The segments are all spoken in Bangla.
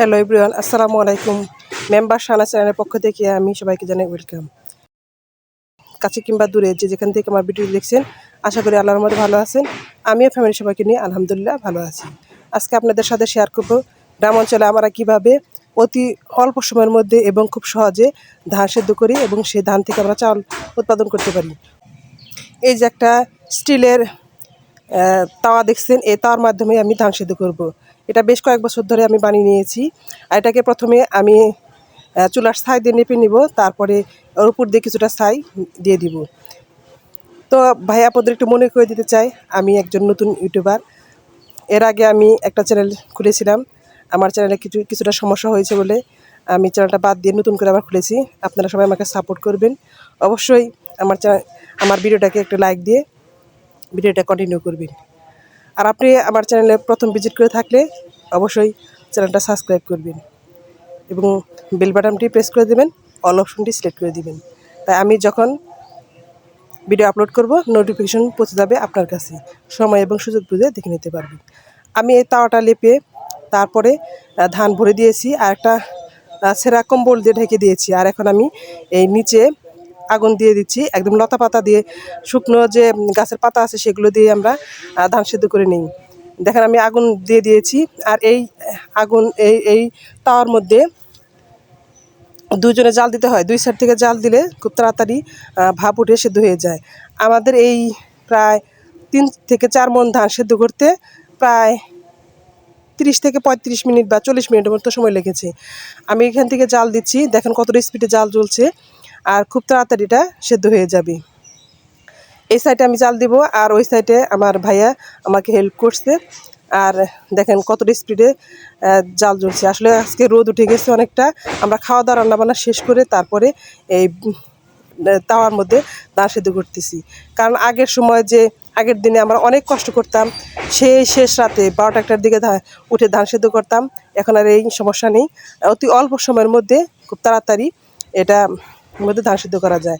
হ্যালো এভরিওয়ান আসসালামু আলাইকুম মেম্বার সানা চ্যানেলের পক্ষ থেকে আমি সবাইকে জানাই ওয়েলকাম কাছে কিংবা দূরে যে যেখান থেকে আমার ভিডিও দেখছেন, আশা করি আল্লাহর মধ্যে ভালো আছেন। আমিও ফ্যামিলির সবাইকে নিয়ে আলহামদুলিল্লাহ ভালো আছি। আজকে আপনাদের সাথে শেয়ার করব গ্রাম অঞ্চলে আমরা কীভাবে অতি অল্প সময়ের মধ্যে এবং খুব সহজে ধান সেদ্ধ করি এবং সেই ধান থেকে আমরা চাল উৎপাদন করতে পারি। এই যে একটা স্টিলের তাওয়া দেখছেন, এই তাওয়ার মাধ্যমে আমি ধান সেদ্ধ করব। এটা বেশ কয়েক বছর ধরে আমি বানিয়ে নিয়েছি। আর এটাকে প্রথমে আমি চুলার ছাই দিয়ে নেপে নিব, তারপরে ওর উপর দিয়ে কিছুটা ছাই দিয়ে দিব। তো ভাই আপনাদের একটু মনে করে দিতে চাই, আমি একজন নতুন ইউটিউবার। এর আগে আমি একটা চ্যানেল খুলেছিলাম, আমার চ্যানেলে কিছু, কিছুটা সমস্যা হয়েছে বলে আমি চ্যানেলটা বাদ দিয়ে নতুন করে আবার খুলেছি। আপনারা সবাই আমাকে সাপোর্ট করবেন। অবশ্যই আমার আমার ভিডিওটাকে একটা লাইক দিয়ে ভিডিওটা কন্টিনিউ করবেন। আর আপনি আমার চ্যানেলে প্রথম ভিজিট করে থাকলে অবশ্যই চ্যানেলটা সাবস্ক্রাইব করবেন এবং বেল বাটনটি প্রেস করে দেবেন, অল অপশনটি সিলেক্ট করে দিবেন। তাই আমি যখন ভিডিও আপলোড করব, নোটিফিকেশন পৌঁছে যাবে আপনার কাছে। সময় এবং সুযোগ বুঝে দেখে নিতে পারবেন। আমি এই তাওয়াটা লেপে তারপরে ধান ভরে দিয়েছি আর একটা ছেঁড়া কম্বল দিয়ে ঢেকে দিয়েছি। আর এখন আমি এই নিচে আগুন দিয়ে দিচ্ছি, একদম লতা পাতা দিয়ে, শুকনো যে গাছের পাতা আছে সেগুলো দিয়ে আমরা ধান সেদ্ধ করে নিই। দেখেন আমি আগুন দিয়ে দিয়েছি, আর এই আগুন, এই এই তাওয়ার মধ্যে দুজনে জাল দিতে হয়। দুই সাইড থেকে জাল দিলে খুব তাড়াতাড়ি ভাপ উঠে সেদ্ধ হয়ে যায়। আমাদের এই প্রায় তিন থেকে চার মন ধান সেদ্ধ করতে প্রায় তিরিশ থেকে পঁয়ত্রিশ মিনিট বা চল্লিশ মিনিটের মতো সময় লেগেছে। আমি এখান থেকে জাল দিচ্ছি, দেখেন কতটা স্পিডে জাল জ্বলছে। আর খুব তাড়াতাড়ি এটা সেদ্ধ হয়ে যাবে। এই সাইডে আমি জাল দিব আর ওই সাইডে আমার ভাইয়া আমাকে হেল্প করছে। আর দেখেন কতটা স্পিডে জাল জ্বলছে আসলে আজকে রোদ উঠে গেছে অনেকটা। আমরা খাওয়া দাওয়া রান্নাবান্না শেষ করে তারপরে এই তাওয়ার মধ্যে ধান সেদ্ধ করতেছি। কারণ আগের সময় যে, আগের দিনে আমরা অনেক কষ্ট করতাম, সেই শেষ রাতে বারোটা একটার দিকে উঠে ধান সেদ্ধ করতাম। এখন আর এই সমস্যা নেই। অতি অল্প সময়ের মধ্যে খুব তাড়াতাড়ি এটা মধ্যে ধান সিদ্ধ করা যায়।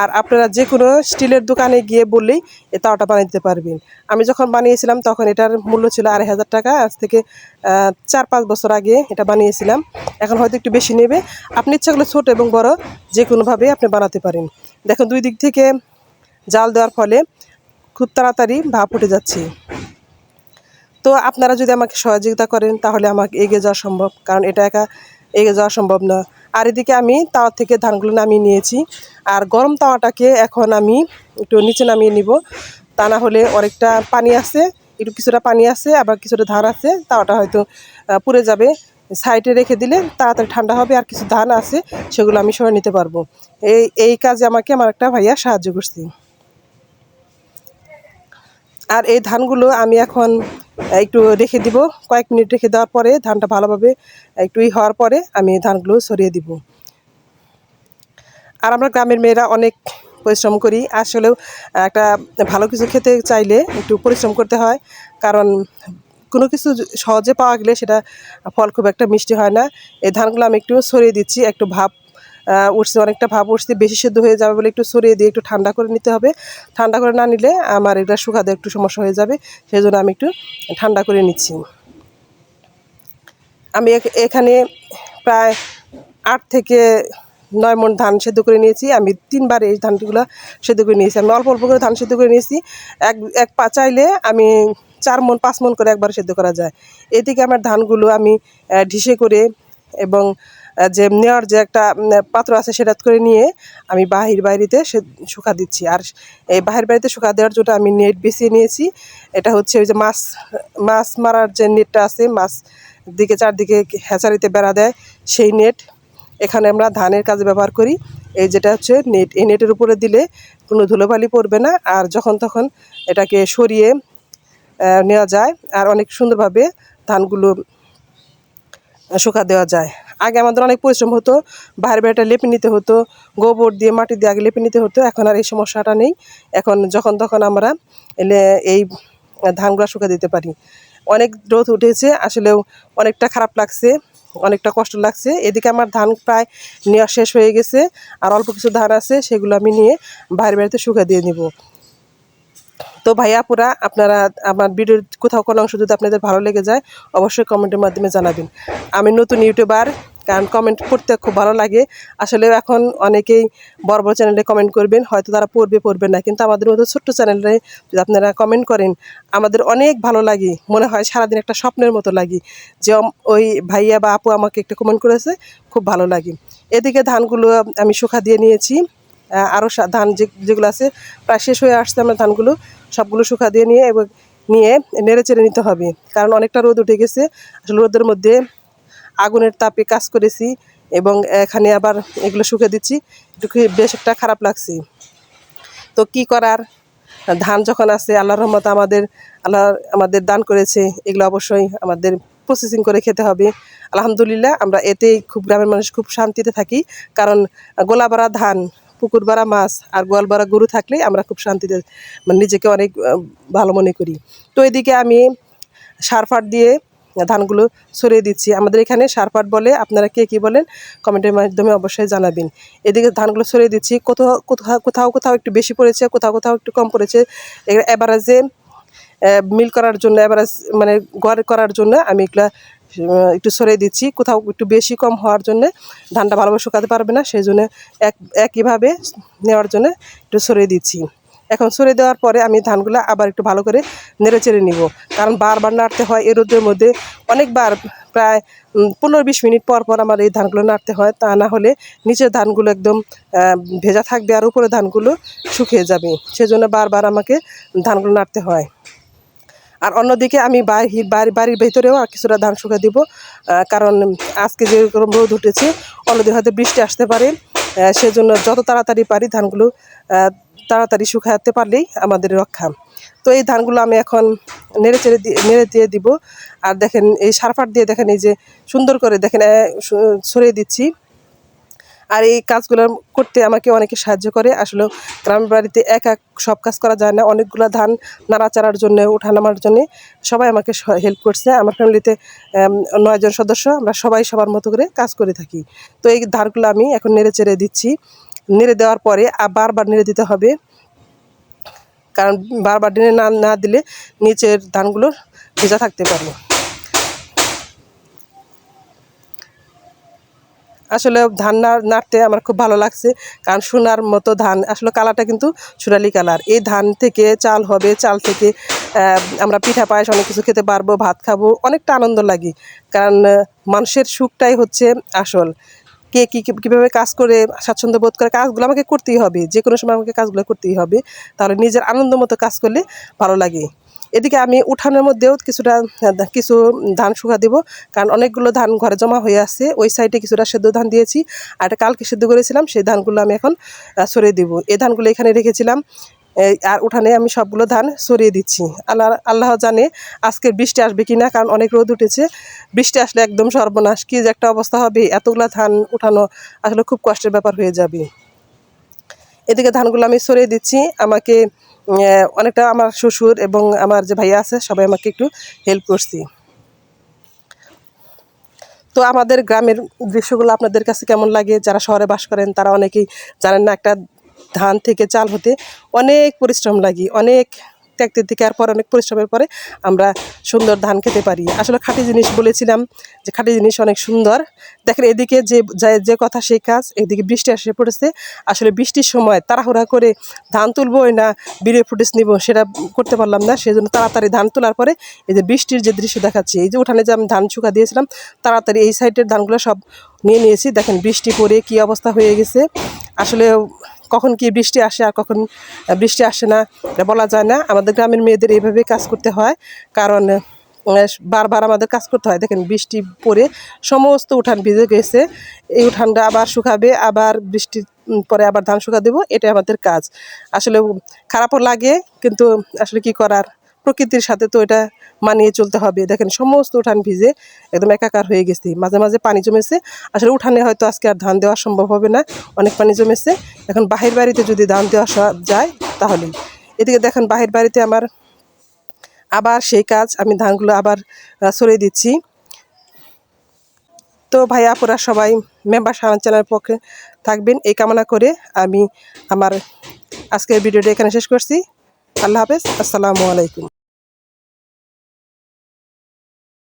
আর আপনারা যে কোনো স্টিলের দোকানে গিয়ে বললেই এই তাওয়াটা বানিয়ে দিতে পারবেন। আমি যখন বানিয়েছিলাম তখন এটার মূল্য ছিল আড়াই হাজার টাকা। আজ থেকে চার পাঁচ বছর আগে এটা বানিয়েছিলাম। এখন হয়তো একটু বেশি নেবে। আপনি ইচ্ছা করলে ছোটো এবং বড় যে কোনোভাবে আপনি বানাতে পারেন। দেখুন, দুই দিক থেকে জাল দেওয়ার ফলে খুব তাড়াতাড়ি ভাপ উঠে যাচ্ছে। তো আপনারা যদি আমাকে সহযোগিতা করেন তাহলে আমাকে এগিয়ে যাওয়া সম্ভব। কারণ এটা একা এগিয়ে যাওয়া সম্ভব না। আর এদিকে আমি তাওয়া থেকে ধানগুলো নামিয়ে নিয়েছি। আর গরম তাওয়াটাকে এখন আমি একটু নিচে নামিয়ে নিব। তা না হলে অনেকটা পানি আছে, একটু কিছুটা পানি আছে, আবার কিছুটা ধান আছে, তাওয়াটা হয়তো পুড়ে যাবে। সাইডে রেখে দিলে তাড়াতাড়ি ঠান্ডা হবে, আর কিছু ধান আছে, সেগুলো আমি সরে নিতে পারব। এই এই কাজে আমাকে আমার একটা ভাইয়া সাহায্য করছে। আর এই ধানগুলো আমি এখন একটু রেখে দিব। কয়েক মিনিট রেখে দেওয়ার পরে ধানটা ভালোভাবে একটু ই হওয়ার পরে আমি ধানগুলো সরিয়ে দিব। আর আমরা গ্রামের মেয়েরা অনেক পরিশ্রম করি। আসলেও একটা ভালো কিছু খেতে চাইলে একটু পরিশ্রম করতে হয়। কারণ কোনো কিছু সহজে পাওয়া গেলে সেটা ফল খুব একটা মিষ্টি হয় না। এই ধানগুলো আমি একটু সরিয়ে দিচ্ছি একটু আহ, উঠছে, অনেকটা ভাব উঠছে, বেশি সেদ্ধ হয়ে যাবে বলে একটু সরিয়ে দিয়ে একটু ঠান্ডা করে নিতে হবে। ঠান্ডা করে না নিলে আমার এটা শুকাতে একটু সমস্যা হয়ে যাবে সেই জন্য আমি একটু ঠান্ডা করে নিচ্ছি। আমি এখ- এখানে প্রায় আট থেকে নয় মন ধান সেদ্ধ করে নিয়েছি, আমি তিনবার এই ধানগুলো সেদ্ধ করে নিয়েছি। আমি অল্প অল্প করে ধান সেদ্ধ করে নিয়েছি, এক এক পা চাইলে আমি চার মন পাঁচ মন করে একবার সেদ্ধ করা যায়। এদিকে আমার ধানগুলো আমি ঢিসে করে এবং যে নেওয়ার যে একটা পাত্র আছে সেটা করে নিয়ে আমি বাহির বাইরেতে সে শুকা দিচ্ছি। আর এই বাহির বাড়িতে শুকা দেওয়ার জন্য আমি নেট বেছিয়ে নিয়েছি। এটা হচ্ছে ওই যে মাছ মাছ মারার যে নেটটা আছে, মাছ দিকে চারদিকে হ্যাচারিতে বেড়া দেয়, সেই নেট। এখানে আমরা ধানের কাজে ব্যবহার করি। এই যেটা হচ্ছে নেট, এই নেটের উপরে দিলে কোনো ধুলোবালি পড়বে না। আর যখন তখন এটাকে সরিয়ে নেওয়া যায়। আর অনেক সুন্দরভাবে ধানগুলো শুকা দেওয়া যায়। আগে আমাদের অনেক পরিশ্রম হতো, বাইরে বাইরেটা লেপে নিতে হতো, গোবর দিয়ে, মাটি দিয়ে আগে লেপে নিতে হতো, এখন আর এই সমস্যাটা নেই। এখন যখন তখন আমরা এই ধানগুলো শুকা দিতে পারি। অনেক রোদ উঠেছে, আসলেও অনেকটা খারাপ লাগছে, অনেকটা কষ্ট লাগছে। এদিকে আমার ধান প্রায় নেওয়া শেষ হয়ে গেছে, আর অল্প কিছু ধান আছে, সেগুলো আমি নিয়ে বাইরে বাড়িতে শুকা দিয়ে নিব। তো ভাইয়া আপুরা, আপনারা আমার ভিডিওর কোথাও কোনো অংশ যদি আপনাদের ভালো লেগে যায়, অবশ্যই কমেন্টের মাধ্যমে জানাবেন। আমি নতুন ইউটিউবার, কারণ কমেন্ট করতে খুব ভালো লাগে। আসলে এখন অনেকেই বড় বড় চ্যানেলে কমেন্ট করবেন, হয়তো তারা পড়বে পড়বে না। কিন্তু আমাদের মতো ছোট্ট চ্যানেলে যদি আপনারা কমেন্ট করেন, আমাদের অনেক ভালো লাগে। মনে হয় সারাদিন একটা স্বপ্নের মতো লাগে যে ওই ভাইয়া বা আপু আমাকে একটা কমেন্ট করেছে, খুব ভালো লাগে। এদিকে ধানগুলো আমি শুকা দিয়ে নিয়েছি। আরও ধান যেগুলো আছে, প্রায় শেষ হয়ে আসছে আমরা ধানগুলো, সবগুলো শুকা দিয়ে নিয়ে এবং নিয়ে নেড়ে চেড়ে নিতে হবে। কারণ অনেকটা রোদ উঠে গেছে। আসলে রোদের মধ্যে আগুনের তাপে কাজ করেছি এবং এখানে আবার এগুলো শুকে দিচ্ছি। একটু বেশ একটা খারাপ লাগছে। তো কি করার? ধান যখন আছে, আল্লাহর রহমত আমাদের, আল্লাহ আমাদের দান করেছে, এগুলো অবশ্যই আমাদের প্রসেসিং করে খেতে হবে। আলহামদুলিল্লাহ, আমরা এতেই খুব গ্রামের মানুষ খুব শান্তিতে থাকি। কারণ গোলাবাড়া ধান পুকুর বাড়া মাছ আর গোয়াল বাড়া গরু থাকলে আমরা খুব শান্তিতে মানে নিজেকে অনেক ভালো মনে করি। তো এদিকে আমি সার ফাট দিয়ে ধানগুলো ছড়িয়ে দিচ্ছি। আমাদের এখানে সারফাট বলে আপনারা কে কী বলেন কমেন্টের মাধ্যমে অবশ্যই জানাবেন। এদিকে ধানগুলো ছড়িয়ে দিচ্ছি। কোথাও কোথাও কোথাও কোথাও একটু বেশি পড়েছে, কোথাও কোথাও একটু কম পড়েছে। এভারেজে মিল করার জন্য, এভারেজ মানে গড় করার জন্য আমি এগুলা একটু ছড়িয়ে দিচ্ছি। কোথাও একটু বেশি কম হওয়ার জন্য ধানটা ভালোভাবে শুকাতে পারবে না, সেই জন্য এক, একইভাবে নেওয়ার জন্য একটু ছড়িয়ে দিচ্ছি। এখন ছড়িয়ে দেওয়ার পরে আমি ধানগুলো আবার একটু ভালো করে নেড়ে চেড়ে নিব। কারণ বারবার নাড়তে হয় এ রোদের মধ্যে। অনেকবার প্রায় পনেরো বিশ মিনিট পর পর আমার এই ধানগুলো নাড়তে হয়। তা না হলে নিচের ধানগুলো একদম ভেজা থাকবে আর উপরে ধানগুলো শুকিয়ে যাবে। সেজন্য বারবার আমাকে ধানগুলো নাড়তে হয়। আর অন্যদিকে আমি বাড়ি বাড়ির ভেতরেও আর কিছুটা ধান শুকা দিব কারণ আজকে যেরকম রোদ উঠেছে অন্যদিকে হয়তো বৃষ্টি আসতে পারে। সেজন্য যত তাড়াতাড়ি পারি ধানগুলো তাড়াতাড়ি শুকাতে পারলেই আমাদের রক্ষা। তো এই ধানগুলো আমি এখন নেড়ে চেড়ে দিয়ে নেড়ে দিয়ে দিব। আর দেখেন এই সারফাট দিয়ে দেখেন এই যে সুন্দর করে দেখেন ছড়িয়ে দিচ্ছি। আর এই কাজগুলো করতে আমাকে অনেকে সাহায্য করে। আসলে গ্রামের বাড়িতে এক এক সব কাজ করা যায় না। অনেকগুলো ধান নাড়াচাড়ার জন্য উঠানামার জন্যে সবাই আমাকে হেল্প করছে। আমার ফ্যামিলিতে নয়জন সদস্য। আমরা সবাই সবার মতো করে কাজ করে থাকি। তো এই ধানগুলো আমি এখন নেড়ে চেড়ে দিচ্ছি। নেড়ে দেওয়ার পরে বারবার নেড়ে দিতে হবে। কারণ বারবার নেড়ে না না দিলে নিচের ধানগুলো ভেজা থাকতে পারে। আসলে ধান না- নাড়তে আমার খুব ভালো লাগছে। কারণ সোনার মতো ধান, আসলে কালারটা কিন্তু সোনালি কালার। এই ধান থেকে চাল হবে, চাল থেকে আমরা পিঠা পায়েস অনেক কিছু খেতে পারব, ভাত খাব, অনেকটা আনন্দ লাগে। কারণ মানুষের সুখটাই হচ্ছে আসল। কে কী, কী- কীভাবে কাজ করে, স্বাচ্ছন্দ্য বোধ করে কাজগুলো আমাকে করতেই হবে। যে কোনো সময় আমাকে কাজগুলো করতেই হবে। তাহলে নিজের আনন্দ মতো কাজ করলে ভালো লাগে। এদিকে আমি উঠানের মধ্যেও কিছুটা কিছু ধান শুকা দেব। কারণ অনেকগুলো ধান ঘরে জমা হয়ে আছে, ওই সাইডে কিছুটা সেদ্ধ ধান দিয়েছি। আর একটা কালকে সেদ্ধ করেছিলাম, সেই ধানগুলো আমি এখন সরিয়ে দেবো। এই ধানগুলো এখানে রেখেছিলাম। আর উঠানে আমি সবগুলো ধান সরিয়ে দিচ্ছি। আল্লাহ আল্লাহ জানে আজকে বৃষ্টি আসবে কি না কারণ অনেক রোদ উঠেছে। বৃষ্টি আসলে একদম সর্বনাশ। কি যে একটা অবস্থা হবে, এতগুলা ধান উঠানো আসলে খুব কষ্টের ব্যাপার হয়ে যাবে। এদিকে ধানগুলো আমি সরিয়ে দিচ্ছি। আমাকে অনেকটা আমার শ্বশুর এবং আমার যে ভাইয়া আছে, সবাই আমাকে একটু হেল্প করছি। তো আমাদের গ্রামের দৃশ্যগুলো আপনাদের কাছে কেমন লাগে? যারা শহরে বাস করেন, তারা অনেকেই জানেন না, একটা ধান থেকে চাল হতে অনেক পরিশ্রম লাগে, অনেক ত্যাগতে থেকে আর পর অনেক পরিশ্রমের পরে আমরা সুন্দর ধান খেতে পারি। আসলে খাঁটি জিনিস বলেছিলাম যে খাঁটি জিনিস অনেক সুন্দর। দেখেন এদিকে যে, যে- যে কথা সেই কাজ, এদিকে বৃষ্টি এসে পড়েছে। আসলে বৃষ্টির সময় তাড়াহুড়া করে ধান তুলবোই না ভিডিও ফুটেজ নিব সেটা করতে পারলাম না। সেই জন্য তাড়াতাড়ি ধান তোলার পরে এই যে বৃষ্টির যে দৃশ্য দেখাচ্ছি, এই যে উঠানে যে আমি ধান শুকা দিয়েছিলাম, তাড়াতাড়ি এই সাইডের ধানগুলো সব নিয়ে নিয়েছি। দেখেন বৃষ্টি পড়ে কি অবস্থা হয়ে গেছে। আসলে কখন কি বৃষ্টি আসে আর কখন বৃষ্টি আসে না বলা যায় না। আমাদের গ্রামের মেয়েদের এইভাবে কাজ করতে হয়। কারণ বারবার আমাদের কাজ করতে হয়। দেখেন, বৃষ্টি পরে সমস্ত উঠান ভিজে গেছে। এই উঠানটা আবার শুকাবে, আবার বৃষ্টি পরে আবার ধান শুকা দেবো, এটাই আমাদের কাজ। আসলে খারাপও লাগে, কিন্তু আসলে কি করার? প্রকৃতির সাথে তো এটা মানিয়ে চলতে হবে। দেখেন, সমস্ত উঠান ভিজে একদম একাকার হয়ে গেছে। মাঝে মাঝে পানি জমেছে। আসলে উঠানে হয়তো আজকে আর ধান দেওয়া সম্ভব হবে না। অনেক পানি জমেছে। এখন বাহির বাড়িতে যদি ধান দেওয়া যায় তাহলেই এদিকে দেখেন, বাহির বাড়িতে আমার আবার সেই কাজ, আমি ধানগুলো আবার সরিয়ে দিচ্ছি। তো ভাই আপুরা সবাই মেম্বার সাহায্য চ্যানেলের পক্ষে থাকবেন। এই কামনা করে আমি আমার আজকের ভিডিওটা এখানে শেষ করছি। আল্লাহ হাফেজ। আসসালামু আলাইকুম।